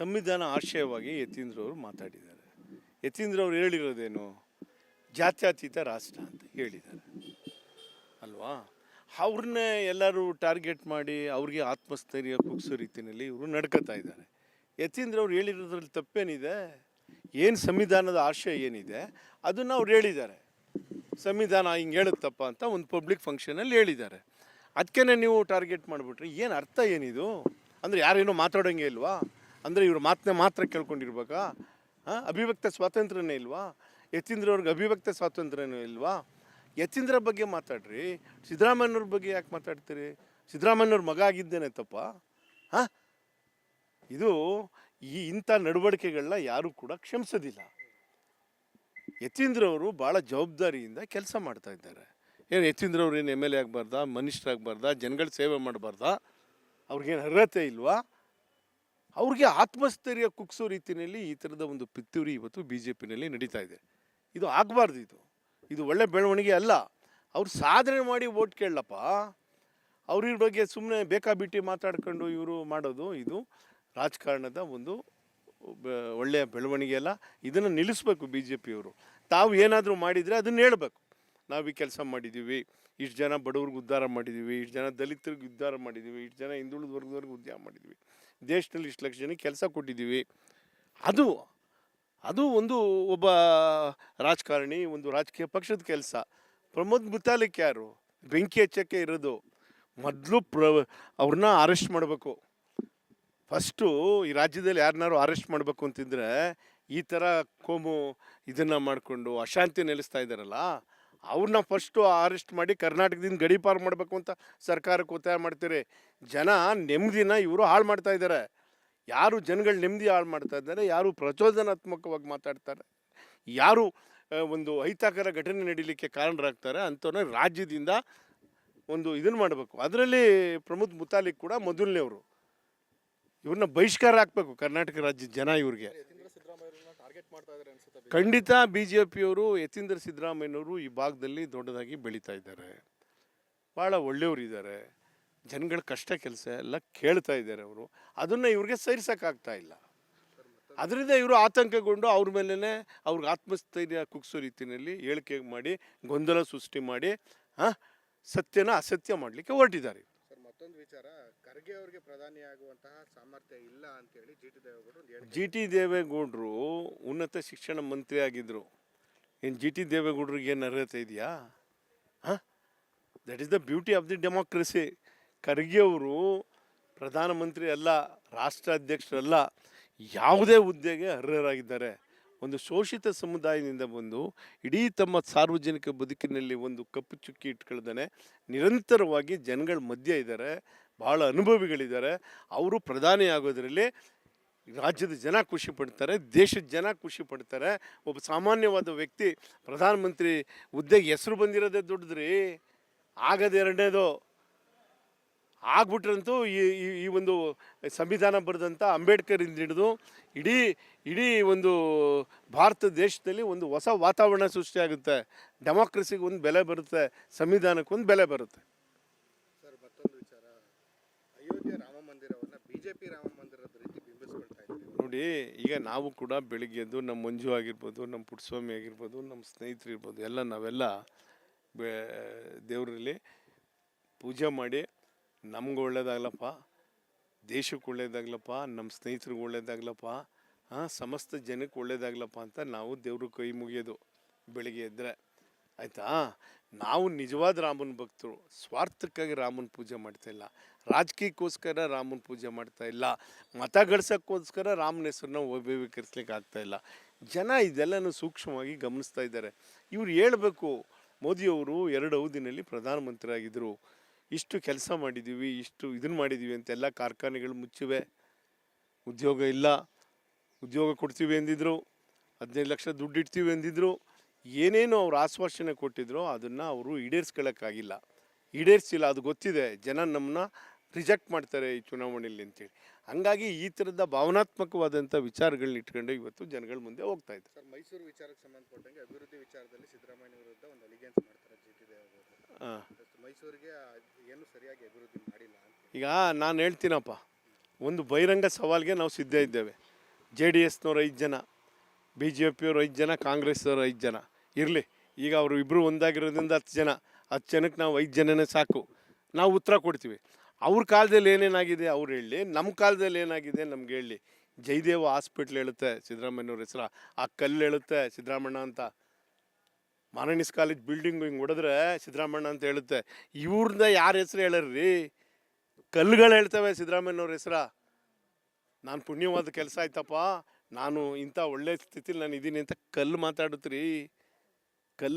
ಸಂವಿಧಾನ ಆಶಯವಾಗಿ ಯತೀಂದ್ರವರು ಮಾತಾಡಿದ್ದಾರೆ. ಯತೀಂದ್ರವ್ರು ಹೇಳಿರೋದೇನು? ಜಾತ್ಯತೀತ ರಾಷ್ಟ್ರ ಅಂತ ಹೇಳಿದ್ದಾರೆ. ಅಲ್ವಾ? ಅವ್ರನ್ನೇ ಎಲ್ಲರೂ ಟಾರ್ಗೆಟ್ ಮಾಡಿ ಅವ್ರಿಗೆ ಆತ್ಮಸ್ಥೈರ್ಯ ಕುಗ್ಸೋ ರೀತಿಯಲ್ಲಿ ಇವರು ನಡ್ಕೋತಾ ಇದ್ದಾರೆ. ಯತೀಂದ್ರ ಅವ್ರು ಹೇಳಿರೋದ್ರಲ್ಲಿ ತಪ್ಪೇನಿದೆ? ಏನು ಸಂವಿಧಾನದ ಆಶಯ ಏನಿದೆ? ಅದನ್ನು ಅವ್ರು ಹೇಳಿದ್ದಾರೆ. ಸಂವಿಧಾನ ಹಿಂಗೆ ಹೇಳುತ್ತಪ್ಪ ಅಂತ ಒಂದು ಪಬ್ಲಿಕ್ ಫಂಕ್ಷನಲ್ಲಿ ಹೇಳಿದ್ದಾರೆ. ಅದಕ್ಕೇ ನೀವು ಟಾರ್ಗೆಟ್ ಮಾಡಿಬಿಟ್ರಿ ಏನು ಅರ್ಥ ಏನಿದು? ಅಂದರೆ ಯಾರೇನೋ ಮಾತಾಡೋಂಗೆ ಇಲ್ವಾ? ಅಂದರೆ ಇವ್ರ ಮಾತನ್ನ ಮಾತ್ರ ಕೇಳ್ಕೊಂಡಿರ್ಬೇಕಾ? ಅಭಿವ್ಯಕ್ತ ಸ್ವಾತಂತ್ರ್ಯನೇ ಇಲ್ವಾ? ಯತೀಂದ್ರವ್ರಿಗೆ ಅಭಿವ್ಯಕ್ತ ಸ್ವಾತಂತ್ರ್ಯನೂ ಇಲ್ವಾ? ಯತೀಂದ್ರ ಬಗ್ಗೆ ಮಾತಾಡ್ರಿ. ಸಿದ್ದರಾಮಯ್ಯವ್ರ ಬಗ್ಗೆ ಯಾಕೆ ಮಾತಾಡ್ತೀರಿ? ಸಿದ್ದರಾಮಯ್ಯವ್ರ ಮಗ ಆಗಿದ್ದೇನೆ ತಪ್ಪ? ಹಾಂ? ಇದು ಈ ಇಂಥ ನಡವಳಿಕೆಗಳನ್ನ ಯಾರೂ ಕೂಡ ಕ್ಷಮಿಸೋದಿಲ್ಲ. ಯತೀಂದ್ರ ಅವರು ಭಾಳ ಜವಾಬ್ದಾರಿಯಿಂದ ಕೆಲಸ ಮಾಡ್ತಾ ಇದ್ದಾರೆ. ಏನು ಯತೀಂದ್ರ ಅವ್ರು ಏನು ಎಂ ಎಲ್ ಎ ಆಗಬಾರ್ದಾ? ಮನಿಷ್ಟ್ರಾಗಬಾರ್ದಾ ಜನಗಳ ಸೇವೆ ಮಾಡಬಾರ್ದಾ? ಅವ್ರಿಗೇನು ಅರ್ಹತೆ ಇಲ್ವಾ? ಅವ್ರಿಗೆ ಆತ್ಮಸ್ಥೈರ್ಯ ಕುಗ್ಸೋ ರೀತಿಯಲ್ಲಿ ಈ ಥರದ ಒಂದು ಪಿತ್ತೂರಿ ಇವತ್ತು ಬಿ ಜೆ ಪಿನಲ್ಲಿ ನಡೀತಾ ಇದೆ. ಇದು ಆಗಬಾರ್ದು ಇದು. ಇದು ಒಳ್ಳೆ ಬೆಳವಣಿಗೆ ಅಲ್ಲ. ಅವ್ರು ಸಾಧನೆ ಮಾಡಿ ಓಟ್ ಕೇಳಲಪ್ಪ ಅವ್ರ ಬಗ್ಗೆ ಸುಮ್ಮನೆ ಬೇಕಾಬಿಟ್ಟಿ ಮಾತಾಡ್ಕೊಂಡು ಇವರು ಮಾಡೋದು ಇದು ರಾಜಕಾರಣದ ಒಂದು ಒಳ್ಳೆಯ ಬೆಳವಣಿಗೆ ಅಲ್ಲ. ಇದನ್ನು ನಿಲ್ಲಿಸ್ಬೇಕು ಬಿ ಜೆ ಪಿಯವರು ತಾವು ಏನಾದರೂ ಮಾಡಿದರೆ ಅದನ್ನು ಹೇಳಬೇಕು. ನಾವು ಈ ಕೆಲಸ ಮಾಡಿದ್ದೀವಿ ಇಷ್ಟು ಜನ ಬಡವ್ರಿಗೆ ಉದ್ಧಾರ ಮಾಡಿದ್ದೀವಿ ಇಷ್ಟು ಜನ ದಲಿತರಿಗೆ ಉದ್ಧಾರ ಮಾಡಿದ್ದೀವಿ ಇಷ್ಟು ಜನ ಹಿಂದುಳಿದ ವರ್ಗದವ್ರಿಗೆ ಉದ್ಧಾರ ಮಾಡಿದ್ವಿ. ದೇಶದಲ್ಲಿ ಇಷ್ಟು ಲಕ್ಷ ಜನಕ್ಕೆ ಕೆಲಸ ಕೊಟ್ಟಿದ್ದೀವಿ ಅದು ಅದು ಒಂದು ಒಬ್ಬ ರಾಜಕಾರಣಿ, ಒಂದು ರಾಜಕೀಯ ಪಕ್ಷದ ಕೆಲಸ. ಪ್ರಮೋದ್ ಮುತಾಲಿಕ್ ಯಾರು? ಬೆಂಕಿ ಹೆಚ್ಚಕ್ಕೆ ಇರೋದು. ಮೊದಲು ಪ್ರ ಅವ್ರನ್ನ ಅರೆಸ್ಟ್ ಮಾಡಬೇಕು. ಫಸ್ಟು ಈ ರಾಜ್ಯದಲ್ಲಿ ಯಾರನ್ನಾರು ಅರೆಸ್ಟ್ ಮಾಡಬೇಕು ಅಂತಿದ್ರೆ ಈ ಥರ ಕೋಮು ಇದನ್ನು ಮಾಡಿಕೊಂಡು ಅಶಾಂತಿ ನೆಲೆಸ್ತಾ ಇದ್ದಾರಲ್ಲ ಅವ್ರನ್ನ ಫಸ್ಟು ಅರೆಸ್ಟ್ ಮಾಡಿ ಕರ್ನಾಟಕದಿಂದ ಗಡೀಪಾರು ಮಾಡಬೇಕು ಅಂತ ಸರ್ಕಾರಕ್ಕೆ ಒತ್ತಾಯ ಮಾಡ್ತೀರಿ. ಜನ ನೆಮ್ಮದಿನ ಇವರು ಹಾಳು ಮಾಡ್ತಾ ಇದ್ದಾರೆ ಯಾರು ಜನಗಳ ನೆಮ್ಮದಿ ಹಾಳು ಮಾಡ್ತಾ ಇದ್ದಾರೆ, ಯಾರು ಪ್ರಚೋದನಾತ್ಮಕವಾಗಿ ಮಾತಾಡ್ತಾರೆ, ಯಾರು ಒಂದು ಅಹಿತಕರ ಘಟನೆ ನಡೀಲಿಕ್ಕೆ ಕಾರಣರಾಗ್ತಾರೆ ಅಂಥವ್ರನ್ನ ರಾಜ್ಯದಿಂದ ಒಂದು ಇದನ್ನು ಮಾಡಬೇಕು. ಅದರಲ್ಲಿ ಪ್ರಮೋದ್ ಮುತಾಲಿಕ್ ಕೂಡ ಮೊದಲನೇವರು. ಇವ್ರನ್ನ ಬಹಿಷ್ಕಾರ ಹಾಕ್ಬೇಕು ಕರ್ನಾಟಕ ರಾಜ್ಯದ ಜನ ಇವ್ರಿಗೆ ಯತೀಂದ್ರ ಸಿದ್ದರಾಮಯ್ಯವ್ರನ್ನ ಟಾರ್ಗೆಟ್ ಮಾಡ್ತಾ ಇದ್ದಾರೆ ಅನ್ಸುತ್ತೆ ಖಂಡಿತ ಬಿ ಜೆ ಪಿಯವರು ಯತೀಂದ್ರ ಸಿದ್ದರಾಮಯ್ಯನವರು ಈ ಭಾಗದಲ್ಲಿ ದೊಡ್ಡದಾಗಿ ಬೆಳೀತಾ ಇದ್ದಾರೆ. ಭಾಳ ಒಳ್ಳೆಯವರು ಇದ್ದಾರೆ. ಜನಗಳ ಕಷ್ಟ ಕೆಲಸ ಎಲ್ಲ ಕೇಳ್ತಾ ಇದ್ದಾರೆ ಅವರು. ಅದನ್ನು ಇವ್ರಿಗೆ ಸರಿಸೋಕ್ಕಾಗ್ತಾ ಇಲ್ಲ. ಅದರಿಂದ ಇವರು ಆತಂಕಗೊಂಡು ಅವ್ರ ಮೇಲೇ ಅವ್ರಿಗೆ ಆತ್ಮಸ್ಥೈರ್ಯ ಕುಗ್ಸೋ ರೀತಿಯಲ್ಲಿ ಹೇಳಿಕೆ ಮಾಡಿ, ಗೊಂದಲ ಸೃಷ್ಟಿ ಮಾಡಿ ಸತ್ಯನ ಅಸತ್ಯ ಮಾಡಲಿಕ್ಕೆ ಹೊರಟಿದ್ದಾರೆ ಮತ್ತೊಂದು ವಿಚಾರ, ಖರ್ಗೆ ಅವರಿಗೆ ಪ್ರಧಾನಿ ಆಗುವಂತಹ ಸಾಮರ್ಥ್ಯ ಇಲ್ಲ ಅಂತೇಳಿ ಜಿ ಟಿ ದೇವೇಗೌಡರು ಜಿ ಟಿ ದೇವೇಗೌಡರು ಉನ್ನತ ಶಿಕ್ಷಣ ಮಂತ್ರಿ ಆಗಿದ್ದರು ಏನು ಜಿ ಟಿ ದೇವೇಗೌಡರಿಗೆ ಏನು ಅರ್ಹತೆ ಇದೆಯಾ? ಹಾಂ? That is the beauty of the democracy Kharge ಅವರು ಪ್ರಧಾನಮಂತ್ರಿ ಅಲ್ಲ, ರಾಷ್ಟ್ರಾಧ್ಯಕ್ಷರಲ್ಲ, ಯಾವುದೇ ಹುದ್ದೆಗೆ ಅರ್ಹರಾಗಿದ್ದಾರೆ. ಒಂದು ಶೋಷಿತ ಸಮುದಾಯದಿಂದ ಬಂದು ಇಡೀ ತಮ್ಮ ಸಾರ್ವಜನಿಕ ಬದುಕಿನಲ್ಲಿ ಒಂದು ಕಪ್ಪು ಚುಕ್ಕಿ ಇಟ್ಕೊಳ್ದೇ ನಿರಂತರವಾಗಿ ಜನಗಳ ಮಧ್ಯೆ ಇದ್ದಾರೆ. ಭಾಳ ಅನುಭವಿಗಳಿದ್ದಾರೆ. ಅವರು ಪ್ರಧಾನಿ ಆಗೋದರಲ್ಲಿ ರಾಜ್ಯದ ಜನ ಖುಷಿ ಪಡ್ತಾರೆ, ದೇಶದ ಜನ ಖುಷಿ ಪಡ್ತಾರೆ. ಒಬ್ಬ ಸಾಮಾನ್ಯವಾದ ವ್ಯಕ್ತಿ ಪ್ರಧಾನಮಂತ್ರಿ ಹುದ್ದೆಗೆ ಹೆಸರು ಬಂದಿರೋದೇ ದೊಡ್ಡದ್ರಿ. ಆಗದ ಎರಡನೇದು. ಆಗ್ಬಿಟ್ರಂತೂ ಈ ಈ- ಒಂದು ಸಂವಿಧಾನ ಬರೆದಂಥ ಅಂಬೇಡ್ಕರ್ ಇಂದ ಹಿಡಿದು ಇಡೀ ಇಡೀ ಒಂದು ಭಾರತ ದೇಶದಲ್ಲಿ ಒಂದು ಹೊಸ ವಾತಾವರಣ ಸೃಷ್ಟಿಯಾಗುತ್ತೆ. ಡೆಮಾಕ್ರಸಿಗೆ ಒಂದು ಬೆಲೆ ಬರುತ್ತೆ ಸಂವಿಧಾನಕ್ಕೆ ಒಂದು ಬೆಲೆ ಬರುತ್ತೆ. ಸರ್ ಮತ್ತೊಂದು ವಿಚಾರ. ಅಯೋಧ್ಯೆ ರಾಮ ಮಂದಿರವನ್ನ ಬಿಜೆಪಿ ರಾಮ ಮಂದಿರದ ರೀತಿ ಬಿಂಬಿಸ್ಕೊಳ್ತಾ ನೋಡಿ ಈಗ ನಾವು ಕೂಡ ಬೆಳಿಗ್ಗೆ ಎದ್ದು ನಮ್ಮ ಮಂಜು ಆಗಿರ್ಬೋದು ನಮ್ಮ ಪುಟ್ಟಸ್ವಾಮಿ ಆಗಿರ್ಬೋದು ನಮ್ಮ ಸ್ನೇಹಿತರು ಇರ್ಬೋದು ಎಲ್ಲ ನಾವೆಲ್ಲ ಬೇ ದೇವರಲ್ಲಿ ಪೂಜೆ ಮಾಡಿ ನಮ್ಗೆ ಒಳ್ಳೇದಾಗ್ಲಪ್ಪ, ದೇಶಕ್ಕೆ ಒಳ್ಳೇದಾಗ್ಲಪ್ಪ ನಮ್ಮ ಸ್ನೇಹಿತರಿಗೆ ಒಳ್ಳೇದಾಗ್ಲಪ್ಪ ಹಾಂ ಸಮಸ್ತ ಜನಕ್ಕೆ ಒಳ್ಳೇದಾಗ್ಲಪ್ಪ ಅಂತ ನಾವು ದೇವ್ರ ಕೈ ಮುಗಿಯೋದು ಬೆಳಿಗ್ಗೆ ಎದ್ದರೆ ಆಯಿತಾ? ನಾವು ನಿಜವಾದ ರಾಮನ ಭಕ್ತರು, ಸ್ವಾರ್ಥಕ್ಕಾಗಿ ರಾಮನ ಪೂಜೆ ಮಾಡ್ತಾ ಇಲ್ಲ. ರಾಜಕೀಯಕ್ಕೋಸ್ಕರ ರಾಮನ ಪೂಜೆ ಮಾಡ್ತಾ ಇಲ್ಲ. ಮತ ಗಳಿಸೋಕ್ಕೋಸ್ಕರ ರಾಮನ ಹೆಸರನ್ನ ಆಗ್ತಾ ಇಲ್ಲ. ಜನ ಇದೆಲ್ಲನೂ ಸೂಕ್ಷ್ಮವಾಗಿ ಗಮನಿಸ್ತಾ ಇದ್ದಾರೆ. ಇವ್ರು ಹೇಳಬೇಕು, ಮೋದಿಯವರು ಎರಡು ಅವಧಿನಲ್ಲಿ ಪ್ರಧಾನಮಂತ್ರಿ ಆಗಿದ್ದರು ಇಷ್ಟು ಕೆಲಸ ಮಾಡಿದ್ದೀವಿ ಇಷ್ಟು ಇದನ್ನು ಮಾಡಿದ್ದೀವಿ ಅಂತೆಲ್ಲ ಕಾರ್ಖಾನೆಗಳು ಮುಚ್ಚಿವೆ. ಉದ್ಯೋಗ ಇಲ್ಲ. ಉದ್ಯೋಗ ಕೊಡ್ತೀವಿ ಎಂದಿದ್ರು, ಹದಿನೈದು ಲಕ್ಷ ದುಡ್ಡು ಇಡ್ತೀವಿ ಎಂದಿದ್ರು, ಏನೇನು ಅವ್ರು ಆಶ್ವಾಸನೆ ಕೊಟ್ಟಿದ್ರು ಅದನ್ನು ಅವರು ಈಡೇರಿಸ್ಕೊಳ್ಳೋಕ್ಕಾಗಿಲ್ಲ ಈಡೇರಿಸಿಲ್ಲ, ಅದು ಗೊತ್ತಿದೆ. ಜನ ನಮ್ಮನ್ನ ರಿಜೆಕ್ಟ್ ಮಾಡ್ತಾರೆ ಈ ಚುನಾವಣೆಯಲ್ಲಿ ಅಂತೇಳಿ. ಹಂಗಾಗಿ ಈ ಥರದ ಭಾವನಾತ್ಮಕವಾದಂಥ ವಿಚಾರಗಳನ್ನ ಇಟ್ಕೊಂಡು ಇವತ್ತು ಜನಗಳ ಮುಂದೆ ಹೋಗ್ತಾ ಇದ್ದಾರೆ. ಸರ್, ಮೈಸೂರು ವಿಚಾರಕ್ಕೆ ಸಂಬಂಧಪಟ್ಟಂಗೆ ಅಭಿವೃದ್ಧಿ ವಿಚಾರದಲ್ಲಿ ಸಿದ್ದರಾಮಯ್ಯ ವಿರುದ್ಧ ಒಂದು ಅಲಿಗೆನ್ಸ್ ಮಾಡ್ತಾರೆ, ಜಿ ಟಿ ದೇವೇಗೌಡರು. ಹಾಂ ಏನು ಸರಿಯಾಗಿ ಈಗ ನಾನು ಹೇಳ್ತೀನಪ್ಪ, ಒಂದು ಬಹಿರಂಗ ಸವಾಲ್ಗೆ ನಾವು ಸಿದ್ಧ ಇದ್ದೇವೆ. ಜೆ ಡಿ ಎಸ್ನವ್ರು ಐದು ಜನ, ಬಿ ಜೆ ಪಿಯವ್ರು ಐದು ಜನ, ಕಾಂಗ್ರೆಸ್ನವ್ರು ಐದು ಜನ. ಇರಲಿ, ಈಗ ಅವರು ಇಬ್ಬರು ಒಂದಾಗಿರೋದ್ರಿಂದ ಹತ್ತು ಜನ, ಹತ್ತು ಜನಕ್ಕೆ ನಾವು ಐದು ಜನನೇ ಸಾಕು. ನಾವು ಉತ್ತರ ಕೊಡ್ತೀವಿ. ಅವ್ರ ಕಾಲದಲ್ಲಿ ಏನೇನಾಗಿದೆ ಅವ್ರು ಹೇಳಿ ನಮ್ಮ ಕಾಲದಲ್ಲಿ ಏನಾಗಿದೆ ನಮ್ಗೆ ಹೇಳಿ. ಜಯದೇವ ಹಾಸ್ಪಿಟ್ಲ್ ಹೇಳುತ್ತೆ ಸಿದ್ದರಾಮಯ್ಯವ್ರ ಹೆಸರ, ಆ ಕಲ್ಲು ಹೇಳುತ್ತೆ ಸಿದ್ದರಾಮಣ್ಣ ಅಂತ. ಮಾನಣಿಸ್ ಕಾಲೇಜ್ ಬಿಲ್ಡಿಂಗ್ ಹಿಂಗೆ ಹೊಡೆದ್ರೆ ಸಿದ್ದರಾಮಣ್ಣ ಅಂತ ಹೇಳುತ್ತೆ. ಇವ್ರನ್ನ ಯಾರ ಹೆಸರು ಹೇಳರ್ರಿ? ಕಲ್ಲುಗಳು ಹೇಳ್ತವೆ ಸಿದ್ದರಾಮಯ್ಯನವ್ರ ಹೆಸರ. ನಾನು ಪುಣ್ಯವಾದ ಕೆಲಸ ಆಯ್ತಪ್ಪ. ನಾನು ಇಂಥ ಒಳ್ಳೆ ಸ್ಥಿತಿಲಿ ನಾನು ಇದ್ದೀನಿ ಅಂತ ಕಲ್ಲು ಮಾತಾಡುತ್ತೀರಿ.